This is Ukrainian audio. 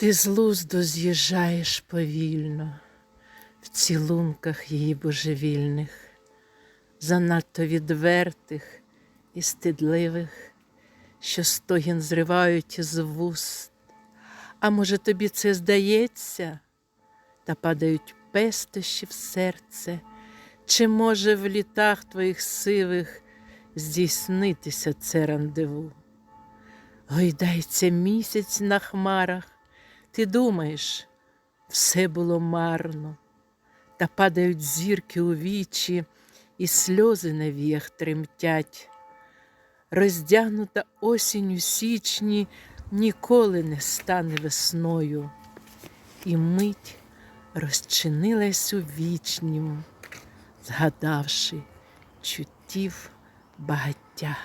Ти з лузду з'їжджаєш повільно в цілунках її божевільних, занадто відвертих і стидливих, що стогін зривають із вуст. А може, тобі це здається, та падають пестощі в серце, чи може в літах твоїх сивих здійснитися це рандеву? Гойдається місяць на хмарах, ти думаєш, все було марно, та падають зірки у вічі, і сльози на віях тремтять. Роздягнута осінь у січні ніколи не стане весною, і мить розчинилась у вічнім, згадавши чуттів багаття.